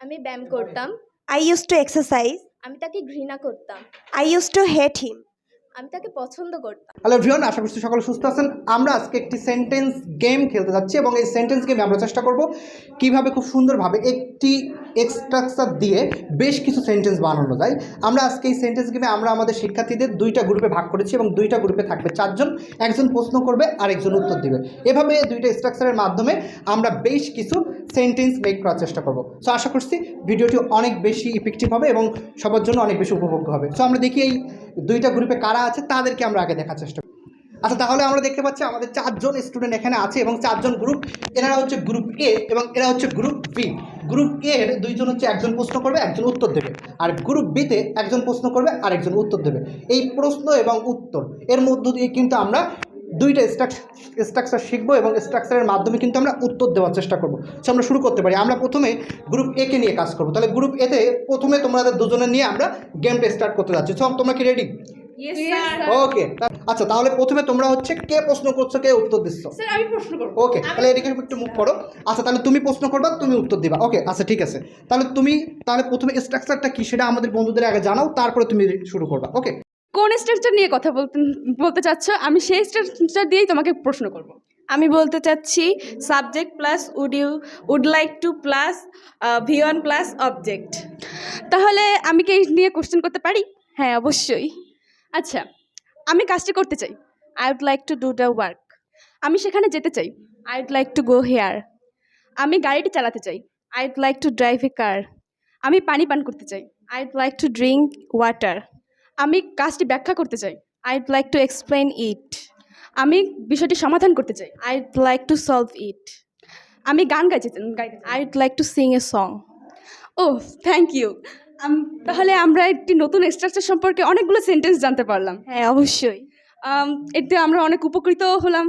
আমি ব্যায়াম করতাম। আই ইউজ টু এক্সারসাইজ আমি তাকে ঘৃণা করতাম। I use to hate him আমি তাকে পছন্দ করতাম। হ্যালো ভিয়ন আশা করছি সকলে সুস্থ আছেন। আমরা আজকে একটি সেন্টেন্স গেম খেলতে যাচ্ছি এবং এই সেন্টেন্স গেমে আমরা চেষ্টা করব কীভাবে খুব সুন্দরভাবে একটি এক্সট্রাকচার দিয়ে বেশ কিছু সেন্টেন্স বানানো যায়। আমরা আজকে এই সেন্টেন্স গেমে আমরা আমাদের শিক্ষার্থীদের দুইটা গ্রুপে ভাগ করেছি এবং দুইটা গ্রুপে থাকবে চারজন। একজন প্রশ্ন করবে আর একজন উত্তর দিবে। এভাবে দুইটা স্ট্রাকচারের মাধ্যমে আমরা বেশ কিছু সেন্টেন্স মেক করার চেষ্টা করব। সো আশা করছি ভিডিওটি অনেক বেশি ইফেক্টিভ হবে এবং সবার জন্য অনেক বেশি উপভোগ্য হবে। সো আমরা দেখি এই দুইটা গ্রুপে কারা আছে, তাদেরকে আমরা আগে দেখার চেষ্টা করি আচ্ছা তাহলে আমরা দেখতে পাচ্ছি আমাদের চারজন স্টুডেন্ট এখানে আছে এবং চারজন গ্রুপ এনারা হচ্ছে গ্রুপ এ এবং এরা হচ্ছে গ্রুপ বি গ্রুপ এ এর দুইজন হচ্ছে একজন প্রশ্ন করবে, একজন উত্তর দেবে। আর গ্রুপ বিতে একজন প্রশ্ন করবে আর একজন উত্তর দেবে। এই প্রশ্ন এবং উত্তর, এর মধ্য দিয়ে কিন্তু আমরা দুইটা স্ট্রাকচার স্ট্রাকচার শিখব এবং স্ট্রাকচারের মাধ্যমে কিন্তু আমরা উত্তর দেওয়ার চেষ্টা করব। সো আমরা শুরু করতে পারি। আমরা প্রথমে গ্রুপ এ কে নিয়ে কাজ করব। তাহলে গ্রুপ এতে প্রথমে তোমাদের দুজনে নিয়ে আমরা গেমটা স্টার্ট করতে যাচ্ছি। সব তোমরা কি রেডি ওকে আচ্ছা তাহলে প্রথমে তোমরা হচ্ছে কে প্রশ্ন করছ কে উত্তর দিচ্ছ? আমি প্রশ্ন করব। ওকে তাহলে এদিকে একটু মুখ করো। আচ্ছা তাহলে তুমি প্রশ্ন করবা তুমি উত্তর দিবা। ওকে আচ্ছা ঠিক আছে। তাহলে তুমি তাহলে প্রথমে স্ট্রাকচারটা কি সেটা আমাদের বন্ধুদের আগে জানাও তারপরে তুমি শুরু করবা। ওকে কোন স্ট্রাকচার নিয়ে কথা বলতে বলতে চাচ্ছ? আমি সেই স্ট্রাকচার দিয়েই তোমাকে প্রশ্ন করব। আমি বলতে চাচ্ছি subject plus would you would like to plus V one plus object তাহলে আমি কি এই নিয়ে কোশ্চেন করতে পারি? হ্যাঁ অবশ্যই। আচ্ছা আমি কাজটি করতে চাই। I would like to do the work আমি সেখানে যেতে চাই। I would like to go here আমি গাড়িটি চালাতে চাই। I would like to drive a car আমি পানি পান করতে চাই। I would like to drink water আমি কাজটি ব্যাখ্যা করতে চাই। I would like to explain it আমি বিষয়টি সমাধান করতে চাই। I would like to solve it আমি গান গাইতে গাইতে I would like to sing a song O thank you তাহলে আমরা একটি নতুন স্ট্রাকচার সম্পর্কে অনেকগুলো সেন্টেন্স জানতে পারলাম। হ্যাঁ অবশ্যই। এতে আমরা অনেক উপকৃত হলাম।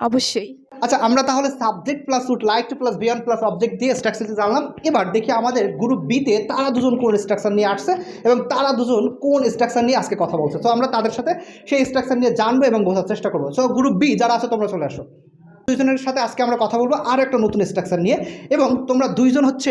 অবশ্যই। আচ্ছা আমরা তাহলে subject plus would like to plus V one plus object দিয়ে স্ট্রাকচারটি জানলাম। এবার দেখি আমাদের গ্রুপ বিতে তারা দুজন কোন স্ট্রাকচার নিয়ে আসছে এবং তারা দুজন কোন স্ট্রাকচার নিয়ে আজকে কথা বলছে। তো আমরা তাদের সাথে সেই স্ট্রাকচার নিয়ে জানব এবং বোঝার চেষ্টা করব। সো গ্রুপ বি যারা আছে তোমরা চলে আসো। দুইজনের সাথে আজকে আমরা কথা বলব আর একটা নতুন স্ট্রাকচার নিয়ে। এবং তোমরা দুইজন হচ্ছে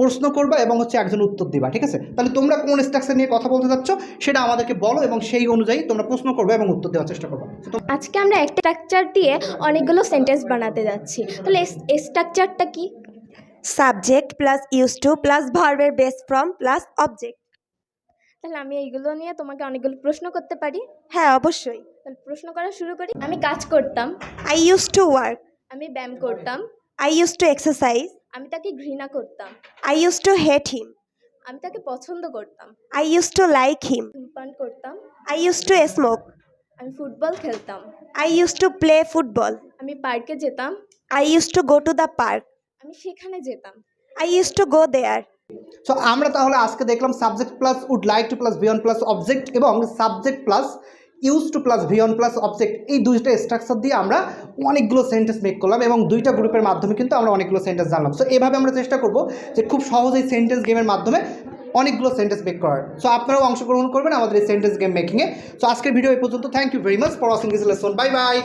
প্রশ্ন করবা এবং হচ্ছে একজন উত্তর দিবা ঠিক আছে? তাহলে তোমরা কোন স্ট্রাকচার নিয়ে কথা বলতে চাচ্ছ সেটা আমাদেরকে বলো এবং সেই অনুযায়ী তোমরা প্রশ্ন করবে এবং উত্তর দেওয়ার চেষ্টা করবে। তো আজকে আমরা একটা স্ট্রাকচার দিয়ে অনেকগুলো সেন্টেন্স বানাতে যাচ্ছি। তাহলে স্ট্রাকচারটা কি? Subject plus used to plus verb base from plus object তাহলে আমি এইগুলো নিয়ে তোমাকে অনেকগুলো প্রশ্ন করতে পারি। হ্যাঁ অবশ্যই। তাহলে প্রশ্ন করা শুরু করি। আমি কাজ করতাম। আই used টু ওয়ার্ক আমি ব্যায়াম করতাম। আই used টু এক্সারসাইজ আমি তাকে ঘৃণা করতাম। I used to hate him আমি তাকে পছন্দ করতাম। I used to like him ধূমপান করতাম। I used to স্মোক আমি ফুটবল খেলতাম। I used to play football আমি পার্কে যেতাম। I used to go to the park আমি সেখানে যেতাম। I used to go there so আমরা তাহলে আজকে দেখলাম subject plus would like to plus V one plus object এবং subject plus use to plus V one plus object এই দুইটা স্ট্রাকচার দিয়ে আমরা অনেকগুলো সেন্টেন্স মেক করলাম এবং দুইটা গ্রুপের মাধ্যমে কিন্তু আমরা অনেকগুলো সেন্টেন্স জানলাম। সো এভাবে আমরা চেষ্টা করব যে খুব সহজেই সেন্টেন্স গেমের মাধ্যমে অনেকগুলো সেন্টেন্স মেক করার। সো আপনারাও অংশগ্রহণ করবেন আমাদের এই সেন্টেন্স গেম মেকিংয়ে সো আজকের ভিডিও এই পর্যন্ত। Thank you very much for watching this lesson bye bye